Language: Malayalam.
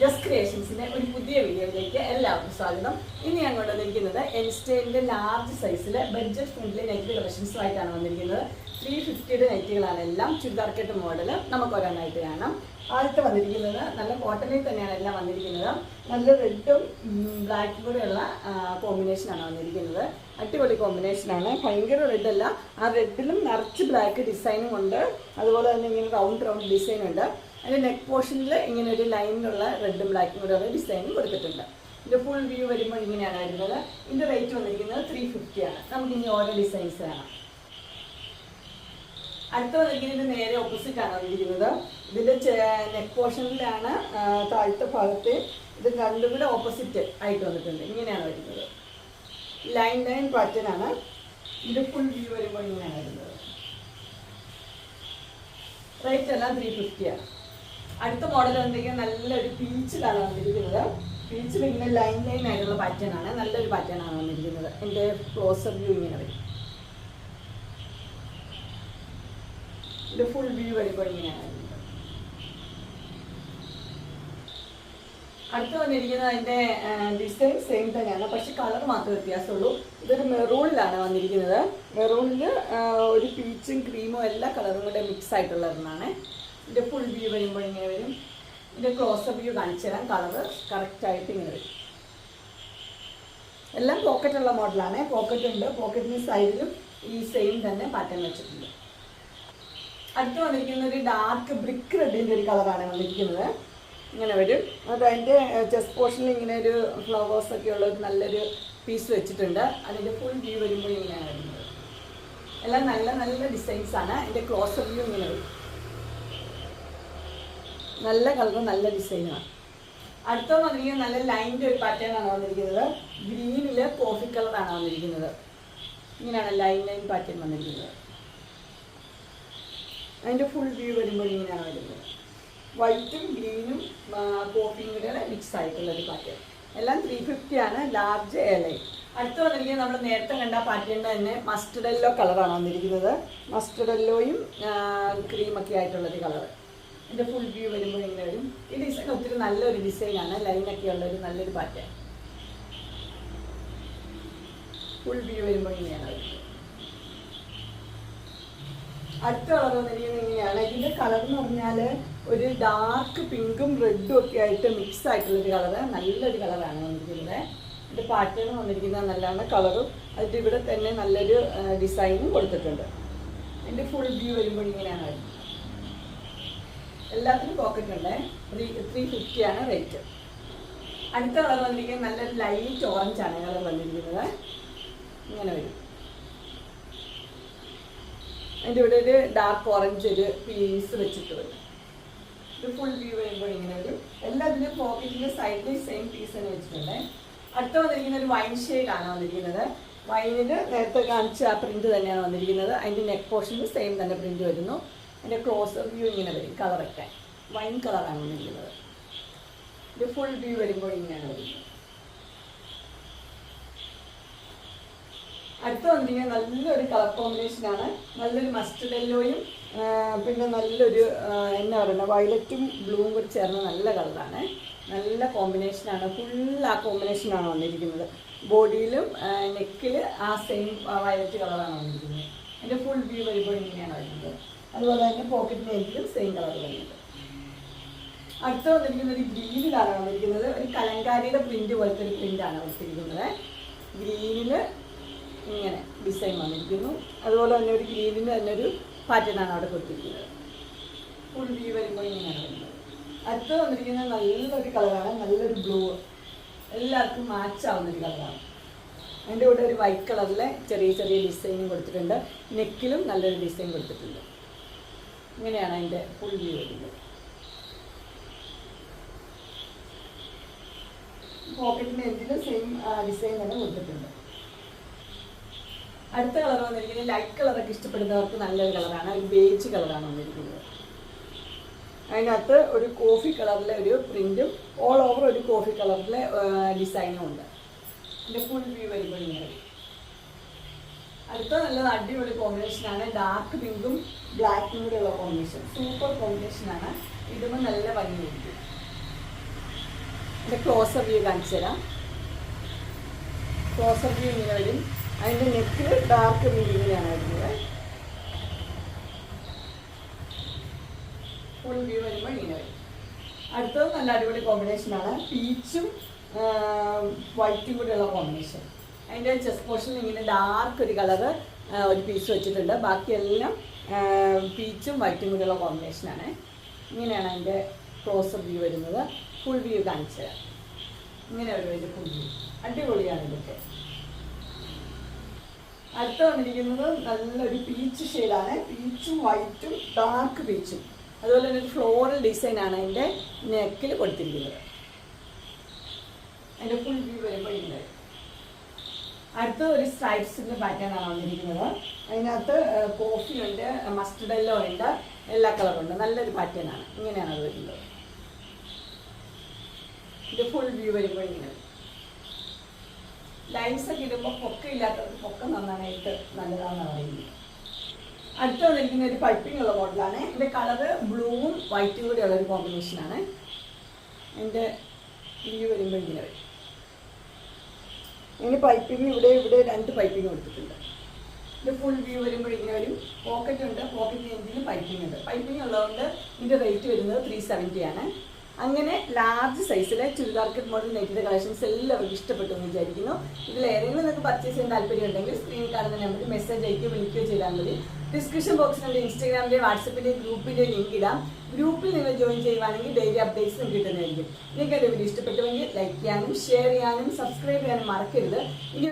ജസ്റ്റ് ക്രിയേഷൻസിന്റെ ഒരു പുതിയ വീഡിയോയിലേക്ക് എല്ലാവർക്കും സ്വാഗതം. ഇനി ഞാൻ കൊണ്ടുവന്നിരിക്കുന്നത് എൻസ്റ്റൈലിന്റെ ലാർജ് സൈസിലെ ബഡ്ജറ്റ് ഫ്രണ്ട്ലി നെറ്റ് കളക്ഷൻസുമായിട്ടാണ് വന്നിരിക്കുന്നത്. ത്രീ ഫിഫ്റ്റിയുടെ നെറ്റുകളാണ് എല്ലാം ചുരിദാർ കെട്ട് മോഡൽ നമുക്ക് ഓരോന്നായിട്ട് കാണാം. ആദ്യത്തെ വന്നിരിക്കുന്നത് നല്ല കോട്ടണിൽ തന്നെയാണ് എല്ലാം വന്നിരിക്കുന്നത്. നല്ല റെഡും ബ്ലാക്കും കൂടെ ഉള്ള കോമ്പിനേഷനാണ് വന്നിരിക്കുന്നത്. അടിപൊളി കോമ്പിനേഷനാണ് ഭയങ്കര റെഡല്ല ആ റെഡിലും നിറച്ച് ബ്ലാക്ക് ഡിസൈനും ഉണ്ട്. അതുപോലെ തന്നെ ഇങ്ങനെ റൗണ്ട് റൗണ്ട് ഡിസൈൻ ഉണ്ട്. അതിന്റെ നെക്ക് പോർഷനിൽ ഇങ്ങനെ ഒരു ലൈനിലുള്ള റെഡും ബ്ലാക്കും കൂടെ ഉള്ള ഡിസൈനും കൊടുത്തിട്ടുണ്ട്. ഇതിന്റെ ഫുൾ വ്യൂ വരുമ്പോൾ ഇങ്ങനെയാണ് വരുന്നത്. ഇതിന്റെ റേറ്റ് വന്നിരിക്കുന്നത് ത്രീ ഫിഫ്റ്റിയാണ് നമുക്ക് ഇനി ഓരോ ഡിസൈൻസ് കാണാം. അടുത്ത വന്നിരിക്കുന്നത് നേരെ ഓപ്പോസിറ്റ് ആണ് വന്നിരിക്കുന്നത്. ഇതിന്റെ നെക്ക് പോർഷനിലാണ് താഴത്തെ ഭാഗത്ത് ഇത് രണ്ടും കൂടെ ഓപ്പോസിറ്റ് ആയിട്ട് വന്നിട്ടുണ്ട്. ഇങ്ങനെയാണ് വരുന്നത്. ലൈൻ ലൈൻ പാറ്റേൺ ആണ്. ഇതിന്റെ ഫുൾ വ്യൂ വരുമ്പോൾ ഇങ്ങനെയാണ് വരുന്നത്. റേറ്റ് എല്ലാം ത്രീ ഫിഫ്റ്റിയാണ് അടുത്ത മോഡൽ വന്നിരിക്കുന്നത് നല്ലൊരു പീച്ചിലാണ് വന്നിരിക്കുന്നത്. പീച്ചിൽ ഇങ്ങനെ ലൈൻ ലൈൻ ആയിട്ടുള്ള പാറ്റേൺ ആണ്. നല്ലൊരു പാറ്റേൺ ആണ് വന്നിരിക്കുന്നത്. എന്റെ ക്ലോസർ വ്യൂ ഇങ്ങനെ വരും. ഇത് ഫുൾ വ്യൂ വരുമ്പോൾ ഇങ്ങനെയാണ്. അടുത്ത് വന്നിരിക്കുന്നത് അതിന്റെ ഡിസൈൻ സെയിം തന്നെയാണ്. പക്ഷെ കളർ മാത്രമേ വ്യത്യാസമുള്ളൂ. ഇതൊരു മെറൂണിലാണ് വന്നിരിക്കുന്നത്. മെറൂണിൽ ഒരു പീച്ചും ക്രീമും എല്ലാ കളറും കൂടെ മിക്സ് ആയിട്ടുള്ള ഇതിന്റെ ഫുൾ വ്യൂ വരുമ്പോൾ ഇങ്ങനെ വരും. ഇതിന്റെ ക്ലോസപ്പ് വ്യൂ കാണിച്ചു തരാം. കളറ് കറക്റ്റായിട്ട് ഇങ്ങനെ വരും. എല്ലാം പോക്കറ്റുള്ള മോഡലാണ് പോക്കറ്റ് ഉണ്ട്. പോക്കറ്റിന് സൈഡിലും ഈ സെയിം തന്നെ പാറ്റേൺ വെച്ചിട്ടുണ്ട്. അടുത്ത് വന്നിരിക്കുന്ന ഒരു ഡാർക്ക് ബ്രിക്ക് റെഡിന്റെ ഒരു കളറാണ് വന്നിരിക്കുന്നത്. ഇങ്ങനെ വരും. അത് അതിന്റെ ചെസ്റ്റ് പോർഷനിൽ ഇങ്ങനെ ഒരു ഫ്ലവേഴ്സ് ഒക്കെ ഉള്ള ഒരു നല്ലൊരു പീസ് വെച്ചിട്ടുണ്ട്. അതിന്റെ ഫുൾ വ്യൂ വരുമ്പോൾ ഇങ്ങനെയാണ് വരുന്നത്. എല്ലാം നല്ല നല്ല ഡിസൈൻസ് ആണ്. അതിന്റെ ക്ലോസ് വ്യൂ ഇങ്ങനെ വരും. നല്ല കളറും നല്ല ഡിസൈനുമാണ്. അടുത്ത വന്നിരിക്കുന്നത് നല്ല ലൈന്റെ ഒരു പാറ്റേൺ ആണ് വന്നിരിക്കുന്നത്. ഗ്രീനിൽ കോഫി കളറാണ് വന്നിരിക്കുന്നത്. ഇങ്ങനെയാണ് ലൈൻ ലൈൻ പാറ്റേൺ വന്നിരിക്കുന്നത്. അതിന്റെ ഫുൾ വ്യൂ വരുമ്പോൾ ഇങ്ങനെയാണ് വരുന്നത്. വൈറ്റും ഗ്രീനും കോഫിയും കൂടെ മിക്സ് ആയിട്ടുള്ള ഒരു പാറ്റേൺ എല്ലാം ത്രീ ഫിഫ്റ്റി ആണ് ലാർജ് ഏലൈൻ അടുത്ത് വന്നിരിക്കുന്നത് നമ്മൾ നേരത്തെ കണ്ട പാറ്റേണിന്റെ തന്നെ മസ്റ്റർഡ് യെല്ലോ കളറാണ് വന്നിരിക്കുന്നത്. മസ്റ്റർഡ് യെല്ലോയും ക്രീമൊക്കെ ആയിട്ടുള്ളൊരു കളർ ഇതിന്റെ ഫുൾ വ്യൂ വരുമ്പോൾ ഇങ്ങനെ വരും. ഈ ഡിസൈൻ ഒത്തിരി നല്ലൊരു ഡിസൈനാണ് ലൈനൊക്കെ ഉള്ളൊരു നല്ലൊരു പാറ്റേൺ. ഫുൾ വ്യൂ വരുമ്പോൾ ഇങ്ങനെയാണ് അടുത്ത കളർ വന്നിരിക്കുന്നത് ഇങ്ങനെയാണ്. ഇതിന്റെ കളർ എന്ന് പറഞ്ഞാൽ ഒരു ഡാർക്ക് പിങ്കും റെഡും ഒക്കെ ആയിട്ട് മിക്സ് ആയിട്ടുള്ളൊരു കളറ്. നല്ലൊരു കളറാണ് വന്നിരിക്കുന്നത്. ഇതിന്റെ പാറ്റേൺ വന്നിരിക്കുന്നത് നല്ലതാണ്. കളറും അതിന്റെ ഇവിടെ തന്നെ നല്ലൊരു ഡിസൈനും കൊടുത്തിട്ടുണ്ട്. ഇതിന്റെ ഫുൾ വ്യൂ വരുമ്പോൾ ഇങ്ങനെയാണ് വരുന്നത്. എല്ലാത്തിനും പോക്കറ്റ് ഉണ്ട്. ത്രീ ത്രീ ഫിഫ്റ്റിയാണ് റേറ്റ് അടുത്ത കളർ വന്നിരിക്കുന്നത് നല്ല ലൈറ്റ് ഓറഞ്ച് ആണ് കളർ വന്നിരിക്കുന്നത്. ഇങ്ങനെ വരും. അതിന്റെ ഇവിടെ ഒരു ഡാർക്ക് ഓറഞ്ച് ഒരു പീസ് വെച്ചിട്ട് വരും. ഇത് ഫുൾ വ്യൂ വരുമ്പോൾ ഇങ്ങനെ വരും എല്ലാത്തിനും പോക്കറ്റിന്റെ സൈഡിൽ സെയിം പീസ് തന്നെ വെച്ചിട്ടുണ്ട്. അടുത്ത വന്നിരിക്കുന്ന ഒരു വൈൻ ഷെയ്ഡാണ് വന്നിരിക്കുന്നത്. വൈനിൽ നേരത്തെ കാണിച്ച ആ പ്രിന്റ് തന്നെയാണ് വന്നിരിക്കുന്നത്. അതിന്റെ നെക്ക് പോർഷനിൽ സെയിം തന്നെ പ്രിന്റ് വരുന്നു. അതിന്റെ ക്ലോസ് വ്യൂ ഇങ്ങനെ വരും കളറൊക്കെ വൈൻ കളറാണ് വന്നിരിക്കുന്നത് ഇത് ഫുൾ വ്യൂ വരുമ്പോൾ ഇങ്ങനെയാണ് വരുന്നത് അടുത്ത വന്നിരിക്കുന്നത് നല്ലൊരു കളർ കോമ്പിനേഷനാണ് നല്ലൊരു മസ്റ്റർഡ് യെല്ലോയും പിന്നെ നല്ലൊരു എന്നാ പറയുന്നത് വയലറ്റും ബ്ലൂവും കൂടി ചേർന്ന നല്ല കളറാണ് നല്ല കോമ്പിനേഷനാണ് ഫുൾ ആ കോമ്പിനേഷനാണ് വന്നിരിക്കുന്നത്. ബോഡിയിലും നെക്കിൽ ആ സെയിം വയലറ്റ് കളറാണ് വന്നിരിക്കുന്നത്. അതിന്റെ ഫുൾ വ്യൂ വരുമ്പോൾ ഇങ്ങനെയാണ് വരുന്നത്. അതുപോലെ തന്നെ പോക്കറ്റ് സെയിം കളർ വരുന്നത് അടുത്ത ഒരു ഗ്രീനിലാണ് വന്നിരിക്കുന്നത്. ഒരു കലങ്കാരിയുടെ പ്രിന്റ് പോലത്തെ ഒരു പ്രിന്റാണ് വന്നിരിക്കുന്നത്. ഗ്രീനിൽ ഇങ്ങനെ ഡിസൈൻ വന്നിരിക്കുന്നു. അതുപോലെ തന്നെ ഒരു ഗ്രീനിന് തന്നെ ഒരു പാറ്റേണാണ് അവിടെ കൊടുത്തിരിക്കുന്നത്. ഫുൾ വ്യൂ വരുമ്പോൾ ഇങ്ങനെയാണ് വരുന്നത് അടുത്ത് വന്നിരിക്കുന്നത് നല്ലൊരു കളറാണ് നല്ലൊരു ബ്ലൂ എല്ലാവർക്കും മാച്ച് ആവുന്ന ഒരു കളറാണ് അതിന്റെ കൂടെ ഒരു വൈറ്റ് കളറിലെ ചെറിയ ചെറിയ ഡിസൈനും കൊടുത്തിട്ടുണ്ട്. നെക്കിലും നല്ലൊരു ഡിസൈൻ കൊടുത്തിട്ടുണ്ട്. ഇങ്ങനെയാണ് അതിന്റെ വ്യൂ വരുന്നത്. പോക്കറ്റിന് എന്തിലും സെയിം ഡിസൈൻ തന്നെ കൊടുത്തിട്ടുണ്ട്. അടുത്ത കളർ വന്നിരിക്കുന്നത് ലൈറ്റ് കളറൊക്കെ ഇഷ്ടപ്പെടുന്നവർക്ക് നല്ലൊരു കളറാണ് ഒരു ബേജ് കളറാണ് വന്നിരിക്കുന്നത്. അതിനകത്ത് ഒരു കോഫി കളറിലെ ഒരു പ്രിന്റും ഓൾ ഓവർ ഒരു കോഫി കളറിലെ ഡിസൈനും ഉണ്ട്. ഇതിന്റെ ഫുൾ വ്യൂ വരുമ്പോൾ ഇങ്ങനെ. അടുത്ത നല്ല അടിപൊളി കോമ്പിനേഷനാണ് ഡാർക്ക് പിങ്കും ബ്ലാക്കും കൂടെയുള്ള കോമ്പിനേഷൻ സൂപ്പർ കോമ്പിനേഷനാണ് ഇടുമ്പോൾ നല്ല ഭംഗിയായിരിക്കും ഇതിന്റെ ക്ലോസർ വ്യൂ കാണിച്ചു തരാം. ക്ലോസർ വ്യൂ ഇങ്ങനെ വരും. അതിന്റെ നെക്കിൽ ഡാർക്ക് വ്യൂ ഇങ്ങനെയാണ് വരുന്നത്. ഫുൾ വ്യൂ വരുമ്പോൾ ഇങ്ങനെ വരും. അടുത്തത് നല്ല അടിപൊളി കോമ്പിനേഷനാണ് പീച്ചും വൈറ്റും കൂടെയുള്ള കോമ്പിനേഷൻ അതിന്റെ ചെസ്റ്റ് പോർഷനിൽ ഇങ്ങനെ ഡാർക്ക് ഒരു കളറ് ഒരു പീസ് വെച്ചിട്ടുണ്ട്. ബാക്കിയെല്ലാം പീച്ചും വൈറ്റും കൂടെയുള്ള കോമ്പിനേഷനാണ് ഇങ്ങനെയാണ് അതിന്റെ ക്ലോസ് വ്യൂ വരുന്നത്. ഫുൾ വ്യൂ കാണിച്ചു തരാം. ഇങ്ങനെ ഒരു വലിയ ഫുൾ വ്യൂ അടിപൊളിയാണ് ഇതൊക്കെ. അടുത്ത വന്നിരിക്കുന്നത് നല്ലൊരു പീച്ച് ഷെയ്ഡാണ് പീച്ചും വൈറ്റും ഡാർക്ക് പീച്ചും അതുപോലെ തന്നെ ഒരു ഫ്ലോറൽ ഡിസൈനാണ് അതിന്റെ നെക്കിൽ കൊടുത്തിരിക്കുന്നത്. അതിന്റെ ഫുൾ വ്യൂ വരുമ്പോൾ ഇങ്ങനെ അടുത്ത ഒരു സ്ട്രൈപ്സിന്റെ പാറ്റേൺ ആണ് വന്നിരിക്കുന്നത്. അതിനകത്ത് കോഫി ഉണ്ട് മസ്റ്റർഡ് എല്ലോ ഉണ്ട് എല്ലാ കളറും ഉണ്ട്. നല്ലൊരു പാറ്റേൺ ആണ്. ഇങ്ങനെയാണ് അത് വരുന്നത്. ഇത് ഫുൾ വ്യൂ വരുമ്പോൾ ഇങ്ങനെ. ലൈൻസ് ഒക്കെ ഇടുമ്പോൾ പൊക്കം ഇല്ലാത്തവർക്ക് പൊക്കം നന്നായിട്ട് നല്ലതാണെന്ന് പറയുന്നത്. അടുത്ത വന്നിരിക്കുന്ന ഒരു പൈപ്പിംഗ് ഉള്ള മോഡലാണ് ഇതിന്റെ കളറ് ബ്ലൂവും വൈറ്റും കൂടി ഉള്ള ഒരു കോമ്പിനേഷനാണ് എന്റെ വ്യൂ വരുമ്പോൾ ഇങ്ങനെ വരും. ഇനി പൈപ്പിംഗ് ഇവിടെ ഇവിടെ രണ്ട് പൈപ്പിംഗ് കൊടുത്തിട്ടുണ്ട്. ഇത് ഫുൾ വ്യൂ വരുമ്പോൾ ഇങ്ങനെ വരും പോക്കറ്റ് ഉണ്ട്. പോക്കറ്റ് എഞ്ചിന് പൈപ്പിംഗ് ഉണ്ട്? പൈപ്പിംഗ് ഉള്ളതുകൊണ്ട് ഇതിന്റെ റേറ്റ് വരുന്നത് ത്രീ സെവന്റി ആണ്. അങ്ങനെ ലാർജ് സൈസിലെ ചുരിദാർക്ക് മോഡൽ നെറ്റിന്റെ കളക്ഷൻസ് എല്ലാവർക്കും ഇഷ്ടപ്പെട്ടു എന്ന് വിചാരിക്കുന്നു. ഇതിൽ ഏതെങ്കിലും നിങ്ങൾക്ക് പർച്ചേസ് ചെയ്യാൻ താല്പര്യം ഉണ്ടെങ്കിൽ സ്ക്രീനിൽ കാണുന്ന നമ്പറിൽ മെസ്സേജ് അയക്കുകയോ വിളിക്കുകയോ ചെയ്താൽ മതി. ഡിസ്ക്രിപ്ഷൻ ബോക്സിന്റെ ഇൻസ്റ്റാഗ്രാമിന്റെ വാട്സപ്പിന്റെ ഗ്രൂപ്പിന്റെ ലിങ്ക് ഇടാം. ഗ്രൂപ്പിൽ നിങ്ങൾ ജോയിൻ ചെയ്യുവാണെങ്കിൽ ഡെയിലി അപ്ഡേറ്റ്സും കിട്ടുന്നതായിരിക്കും. നിങ്ങൾക്ക് എന്റെ വീഡിയോ ഇഷ്ടപ്പെട്ടുവെങ്കിൽ ലൈക്ക് ചെയ്യാനും ഷെയർ ചെയ്യാനും സബ്സ്ക്രൈബ് ചെയ്യാനും മറക്കരുത്. ഇനി